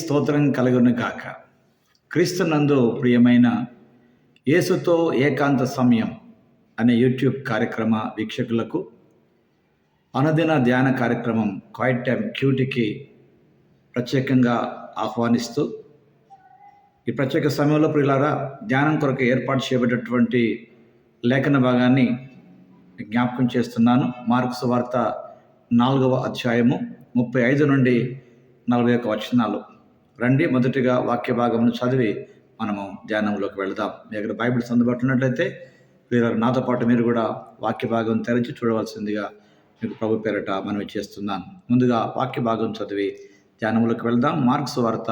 స్తోత్రం కలుగును కాక క్రీస్తునందు ప్రియమైన యేసుతో ఏకాంత సమయం అనే యూట్యూబ్ కార్యక్రమ వీక్షకులకు అనుదిన ధ్యాన కార్యక్రమం క్వైట్ టైం క్యూటీకి ప్రత్యేకంగా ఆహ్వానిస్తూ ఈ ప్రత్యేక సమయంలో ప్రియులారా ధ్యానం కొరకు ఏర్పాటు చేయబడినటువంటి లేఖన భాగాన్ని జ్ఞాపకం చేస్తున్నాను. మార్క్స్ వార్త నాలుగవ అధ్యాయము ముప్పై ఐదు నుండి నలభై ఒక వచనాలు. రండి. మొదటిగా వాక్య భాగమును చదివి మనము ధ్యానంలోకి వెళదాం. మీ దగ్గర బైబిల్స్ అందుబాటులో ఉన్నట్లయితే మీరు నాతో పాటు మీరు కూడా వాక్య భాగం తెరచి చూడవలసిందిగా మీకు ప్రభు పేరట మనవి చేస్తున్నాను. ముందుగా వాక్య భాగం చదివి ధ్యానంలోకి వెళదాం. మార్క్స్ వార్త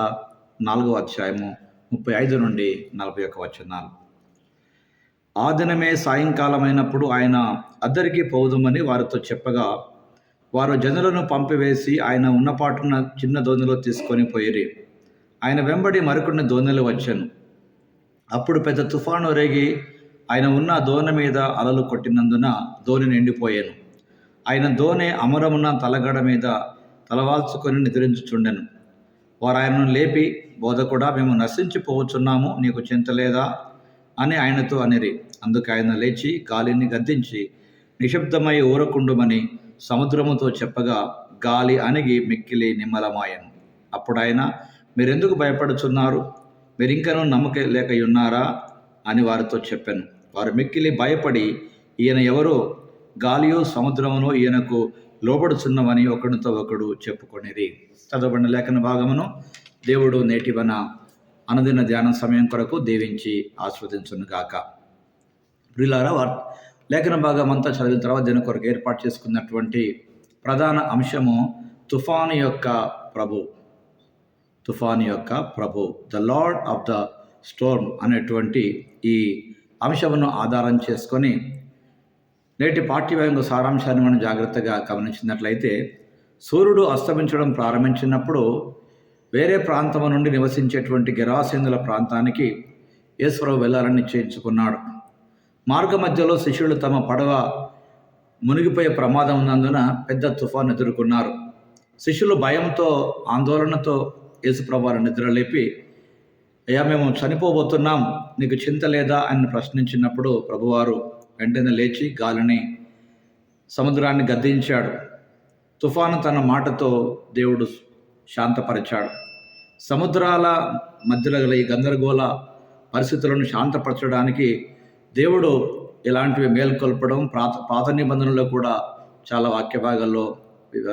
నాలుగో అధ్యాయము ముప్పై ఐదు నుండి నలభై ఒక వచనాలు. ఆ దినమే సాయంకాలమైనప్పుడు ఆయన అద్దరికి పోదుమని వారితో చెప్పగా వారు జనులను పంపివేసి ఆయన ఉన్నపాటున చిన్న ధోనిలో తీసుకొని పోయిరి. ఆయన వెంబడి మరికొన్ని దోణిలు వచ్చాను. అప్పుడు పెద్ద తుఫాను రేగి ఆయన ఉన్న దోణి మీద అలలు కొట్టినందున దోణి నిండిపోయాను. ఆయన దోణి అమరమున్న తలగడ మీద తలవాల్చుకొని నిద్రించుచుండెను. వారు ఆయనను లేపి బోధకుడా మేము నశించిపోవచ్చున్నాము నీకు చింత లేదా అని ఆయనతో అనిరి. అందుకు ఆయన లేచి గాలిని గద్దించి నిశ్శబ్దమై ఊరకుండుమని సముద్రముతో చెప్పగా గాలి అణిగి మిక్కిలి నిమ్మలమాయను. అప్పుడు ఆయన మీరెందుకు భయపడుచున్నారు? మీరు ఇంకనూ నమ్మక లేక ఉన్నారా అని వారితో చెప్పాను. వారు మిక్కిలి భయపడి ఈయన ఎవరో? గాలియో సముద్రమునో ఈయనకు లోబడుచున్నవని ఒకడితో ఒకడు చెప్పుకొనిది చదవబడిన లేఖన భాగమును దేవుడు నేటివన అనుదిన ధ్యాన సమయం కొరకు దీవించి ఆస్వాదించునుగాక ప్రిలారా వార్ లేఖన భాగం అంతా చదివిన తర్వాత దీని కొరకు ఏర్పాటు చేసుకున్నటువంటి ప్రధాన అంశము తుఫాను యొక్క ప్రభు. తుఫాను యొక్క ప్రభు. The lord of the storm అనేటువంటి ఈ అంశమును ఆధారం చేసుకొని నేటి పాఠ్యభాగం సారాంశాన్ని మనం జాగ్రత్తగా గమనించినట్లయితే సూర్యుడు అస్తమించడం ప్రారంభించినప్పుడు వేరే ప్రాంతం నుండి నివసించేటువంటి గెరాసేందుల ప్రాంతానికి ఈశ్వరవు వెళ్ళాలని నిశ్చయించుకున్నాడు. మార్గ మధ్యలో శిష్యులు తమ పడవ మునిగిపోయే ప్రమాదం ఉన్నందున పెద్ద తుఫాను ఎదుర్కొన్నారు. శిష్యులు భయంతో ఆందోళనతో యేసుప్రభువారు నిద్రలేపి అయ్యా మేము చనిపోబోతున్నాం నీకు చింత లేదా? అని ప్రశ్నించినప్పుడు ప్రభువారు వెంటనే లేచి గాలిని సముద్రాన్ని గద్దించాడు. తుఫాను తన మాటతో దేవుడు శాంతపరిచాడు. సముద్రాల మధ్యలో గల ఈ గందరగోళ పరిస్థితులను శాంతపరచడానికి దేవుడు ఇలాంటివి మేల్కొల్పడం పాత పాత నిబంధనలో కూడా చాలా వాక్య భాగాల్లో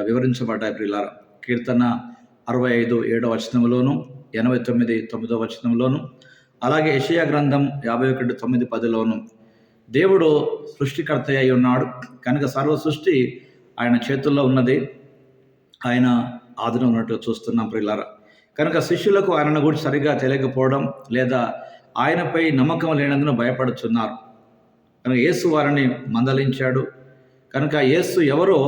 వివరించబడ్డాయి ప్రియులార. కీర్తన అరవై ఐదు ఏడవ వచనంలోను ఎనభై తొమ్మిది తొమ్మిదో వచనంలోను అలాగే యషయా గ్రంథం యాభై ఒకటి తొమ్మిది పదిలోను. దేవుడు సృష్టికర్త అయి ఉన్నాడు. కనుక సర్వ సృష్టి ఆయన చేతుల్లో ఉన్నది. ఆయన ఆధునం ఉన్నట్టు చూస్తున్నాం ప్రిల్లారా కనుక శిష్యులకు ఆయనను గురించి సరిగా తెలియకపోవడం లేదా ఆయనపై నమ్మకం లేనందున భయపడుచున్నారు. కనుక యేసు వారిని మందలించాడు. కనుక యేసు ఎవరో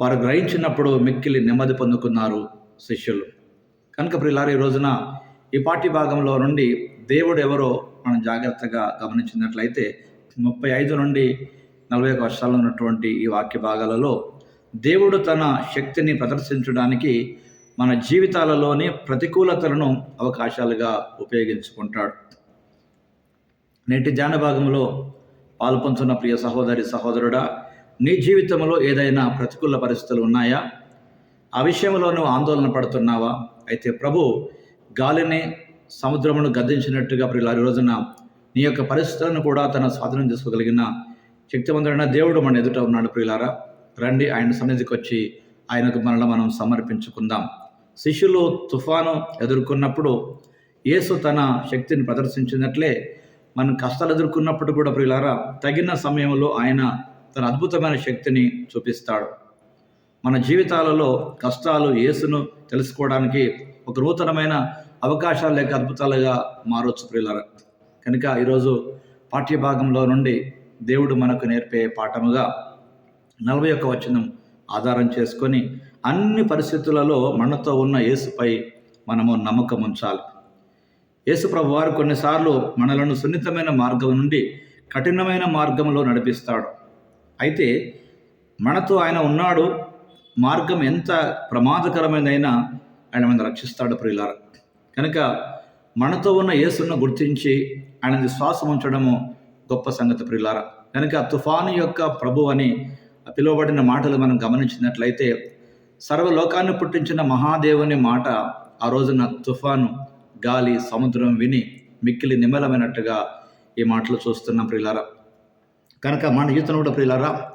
వారు గ్రహించినప్పుడు మిక్కిలి నెమ్మది పొందుకున్నారు శిష్యులు. కనుక ప్రియులారా ఈ రోజున ఈ పాఠ్య భాగంలో నుండి దేవుడు ఎవరో మనం జాగ్రత్తగా గమనించినట్లయితే ముప్పై ఐదు నుండి నలభై ఒక వర్షాలు ఉన్నటువంటి ఈ వాక్య భాగాలలో దేవుడు తన శక్తిని ప్రదర్శించడానికి మన జీవితాలలోని ప్రతికూలతలను అవకాశాలుగా ఉపయోగించుకుంటాడు. నేటి ధ్యాన భాగంలో పాల్పంచున్న ప్రియ సహోదరి సహోదరుడా నీ జీవితంలో ఏదైనా ప్రతికూల పరిస్థితులు ఉన్నాయా? ఆ విషయంలో నువ్వు ఆందోళన పడుతున్నావా? అయితే ప్రభు గాలిని సముద్రమును గద్దించినట్టుగా ప్రియుల ఈ రోజున నీ యొక్క పరిస్థితులను కూడా తన స్వాధీనం చేసుకోగలిగిన శక్తివంతుడైన దేవుడు మన ఎదుట ఉన్నాడు ప్రియులారా. రండి ఆయన సన్నిధికి వచ్చి ఆయనకు మనల్ని మనం సమర్పించుకుందాం. శిష్యులు తుఫాను ఎదుర్కొన్నప్పుడు యేసు తన శక్తిని ప్రదర్శించినట్లే మనం కష్టాలు ఎదుర్కొన్నప్పుడు కూడా ప్రియులారా తగిన సమయంలో ఆయన తన అద్భుతమైన శక్తిని చూపిస్తాడు. మన జీవితాలలో కష్టాలు యేసును తెలుసుకోవడానికి ఒక నూతనమైన అవకాశాలు లేక అద్భుతాలుగా మారవచ్చు ప్రియులారా. కనుక ఈరోజు పాఠ్యభాగంలో నుండి దేవుడు మనకు నేర్పే పాఠముగా నలభై ఒక్క వచనం ఆధారం చేసుకొని అన్ని పరిస్థితులలో మనతో ఉన్న యేసుపై మనము నమ్మకం ఉంచాలి. యేసు ప్రభు వారు కొన్నిసార్లు మనలను సున్నితమైన మార్గం నుండి కఠినమైన మార్గంలో నడిపిస్తాడు. అయితే మనతో ఆయన ఉన్నాడు మార్గం ఎంత ప్రమాదకరమైనదైనా ఆయన మన రక్షిస్తాడు ప్రియులార. కనుక మనతో ఉన్న యేసును గుర్తించి ఆయనది శ్వాసం ఉంచడము గొప్ప సంగతి ప్రియులార. కనుక తుఫాను యొక్క ప్రభు అని పిలువబడిన మాటలు మనం గమనించినట్లయితే సర్వలోకాన్ని పుట్టించిన మహాదేవుని మాట ఆ రోజున తుఫాను గాలి సముద్రం విని మిక్కిలి నిమలమైనట్టుగా ఈ మాటలు చూస్తున్నాం ప్రియులారా. కనుక మన జీవితంలో కూడా ప్రియులరా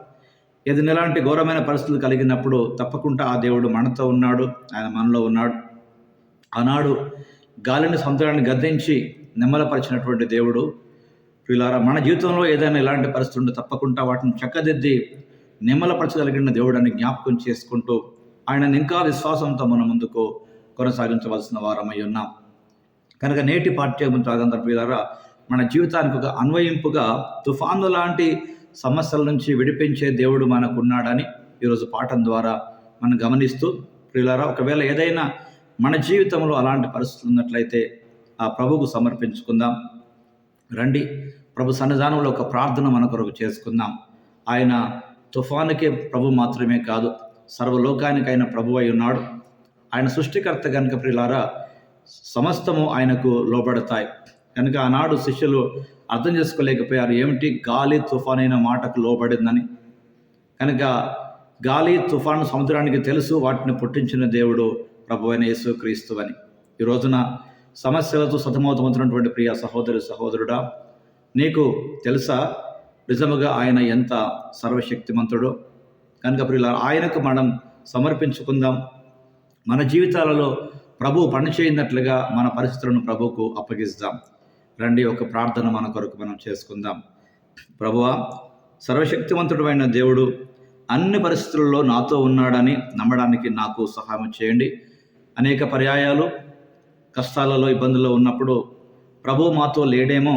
ఏదైనా ఎలాంటి ఘోరమైన పరిస్థితులు కలిగినప్పుడు తప్పకుండా ఆ దేవుడు మనతో ఉన్నాడు ఆయన మనలో ఉన్నాడు. ఆనాడు గాలిని సముద్రాన్ని గద్దించి నిమ్మలపరిచినటువంటి దేవుడు ప్రియులారా మన జీవితంలో ఏదైనా ఇలాంటి పరిస్థితి ఉంటే తప్పకుండా వాటిని చక్కదిద్ది నిమ్మలపరచగలిగిన దేవుడని జ్ఞాపకం చేసుకుంటూ ఆయన ఇంకా విశ్వాసంతో మన ముందుకు కొనసాగించవలసిన వారమై ఉన్నాం. కనుక నేటి పాఠ్యం తాగందర ప్రియులారా మన జీవితానికి ఒక అన్వయింపుగా తుఫాను లాంటి సమస్యల నుంచి విడిపించే దేవుడు మనకున్నాడని ఈరోజు పాఠం ద్వారా మనం గమనిస్తూ ప్రియులారా ఒకవేళ ఏదైనా మన జీవితంలో అలాంటి పరిస్థితులు ఉన్నట్లయితే ఆ ప్రభుకు సమర్పించుకుందాం. రండి ప్రభు సన్నిధానంలో ఒక ప్రార్థన మన కొరకు చేసుకుందాం. ఆయన తుఫానుకే ప్రభు మాత్రమే కాదు సర్వలోకానికి ఆయన ప్రభు అయి ఉన్నాడు. ఆయన సృష్టికర్త కనుక ప్రియులారా సమస్తము ఆయనకు లోబడతాయి. కనుక ఆనాడు శిష్యులు అర్థం చేసుకోలేకపోయారు ఏమిటి? గాలి తుఫాన్ అయిన మాటకు లోబడిందని. కనుక గాలి తుఫాను సముద్రానికి తెలుసు వాటిని పుట్టించిన దేవుడు ప్రభు అయిన యేసు క్రీస్తు అని. ఈ రోజున సమస్యలతో సతమతమవుతున్నటువంటి ప్రియ సహోదరి సహోదరుడా నీకు తెలుసా? నిజముగా ఆయన ఎంత సర్వశక్తిమంతుడో. కనుక ప్రియుల ఆయనకు మనం సమర్పించుకుందాం. మన జీవితాలలో ప్రభు పనిచేయనట్లుగా మన పరిస్థితులను ప్రభువుకు అప్పగిస్తాం. రండి ఒక ప్రార్థన మన కొరకు మనం చేసుకుందాం. ప్రభువా సర్వశక్తివంతుడైన దేవుడు అన్ని పరిస్థితుల్లో నాతో ఉన్నాడని నమ్మడానికి నాకు సహాయం చేయండి. అనేక పర్యాయాలు కష్టాలలో ఇబ్బందుల్లో ఉన్నప్పుడు ప్రభు మాతో లేడేమో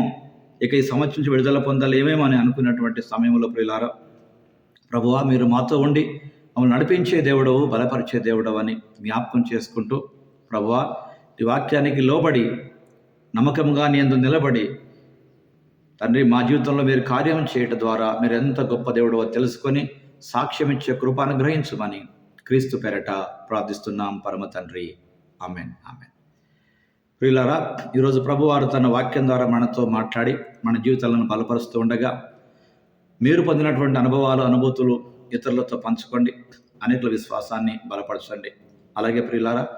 ఇక ఈ సంవత్సరం నుంచి విడుదల పొందలేమేమో అని అనుకున్నటువంటి సమయంలో ప్రియులారా ప్రభువా మీరు మాతో ఉండి మమ్మల్ని నడిపించే దేవుడవు బలపరిచే దేవుడవు అని జ్ఞాపకం చేసుకుంటూ ప్రభువా ఈ వాక్యానికి లోబడి నమ్మకంగా నీ నిలబడి తండ్రి మా జీవితంలో మీరు కార్యం చేయటం ద్వారా మీరు ఎంత గొప్ప దేవుడో తెలుసుకొని సాక్ష్యం ఇచ్చే కృప అనుగ్రహించమని క్రీస్తు పేరట ప్రార్థిస్తున్నాం. పరమ తండ్రి. ఆమెన్. ఆమెన్. ప్రియులారా ఈరోజు ప్రభువారు తన వాక్యం ద్వారా మనతో మాట్లాడి మన జీవితాలను బలపరుస్తూ ఉండగా మీరు పొందినటువంటి అనుభవాలు అనుభూతులు ఇతరులతో పంచుకోండి అనేకుల విశ్వాసాన్ని బలపరచండి. అలాగే ప్రియులారా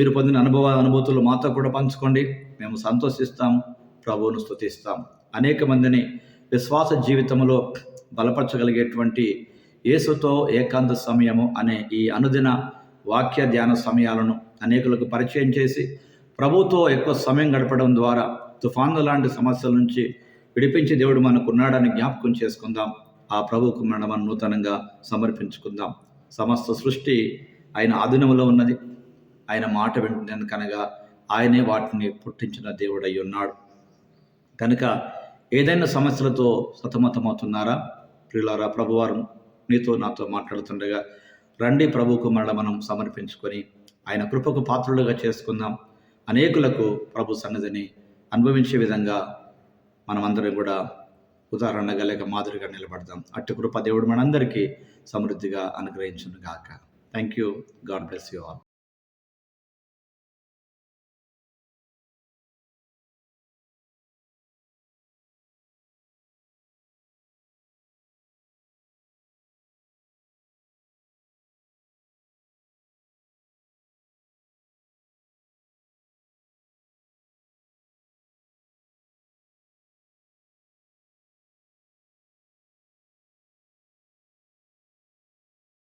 మీరు పొందిన అనుభవ అనుభూతులు మాతో కూడా పంచుకోండి. మేము సంతోషిస్తాం. ప్రభువును స్థుతిస్తాం అనేక మందిని విశ్వాస జీవితంలో బలపరచగలిగేటువంటి యేసుతో ఏకాంత సమయము అనే ఈ అనుదిన వాక్య ధ్యాన సమయాలను అనేకులకు పరిచయం చేసి ప్రభుతో ఎక్కువ సమయం గడపడం ద్వారా తుఫాను లాంటి సమస్యల నుంచి విడిపించి దేవుడు మనకున్నాడని జ్ఞాపకం చేసుకుందాం. ఆ ప్రభుకు మనం నూతనంగా సమర్పించుకుందాం. సమస్త సృష్టి ఆయన ఆధీనంలో ఉన్నది. ఆయన మాట వింటున్నాను కనుక ఆయనే వాటిని పుట్టించిన దేవుడై ఉన్నాడు. కనుక ఏదైనా సమస్యలతో సతమతమవుతున్నారా? ప్రియులారా ప్రభువారు నీతో నాతో మాట్లాడుతుండగా రండి ప్రభువుకు మరల మనం సమర్పించుకొని ఆయన కృపకు పాత్రులుగా చేసుకుందాం. అనేకులకు ప్రభు సన్నిధిని అనుభవించే విధంగా మనమందరం కూడా ఉదాహరణగా లేక మాదిరిగా నిలబడదాం. అట్టి కృప దేవుడు మనందరికీ సమృద్ధిగా అనుగ్రహించును గాక thank you God bless you all